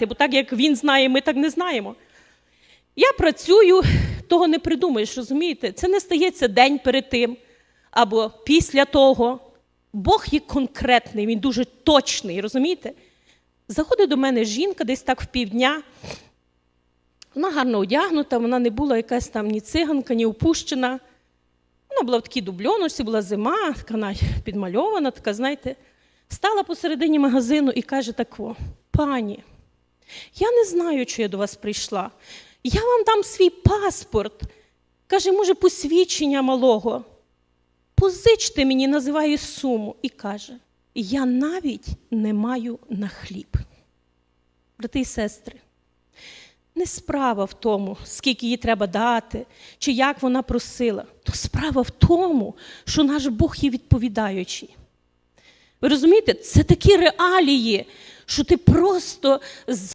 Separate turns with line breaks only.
Бо так як він знає, ми так не знаємо. Я працюю, того не придумаєш, розумієте? Це не стається день перед тим або після того. Бог є конкретний, він дуже точний, розумієте? Заходить до мене жінка десь так в півдня. Вона гарно одягнута, вона не була якась там ні циганка, ні опущена. Вона була в такій дубльоночці, була зима, така підмальована, така, знаєте, стала посередині магазину і каже тако: пані, я не знаю, чи я до вас прийшла. Я вам дам свій паспорт. Каже, може, посвідчення малого. Позичте мені, називає суму. І каже: я навіть не маю на хліб. Брати і сестри, не справа в тому, скільки їй треба дати, чи як вона просила. То справа в тому, що наш Бог є відповідаючий. Ви розумієте, це такі реалії, що ти просто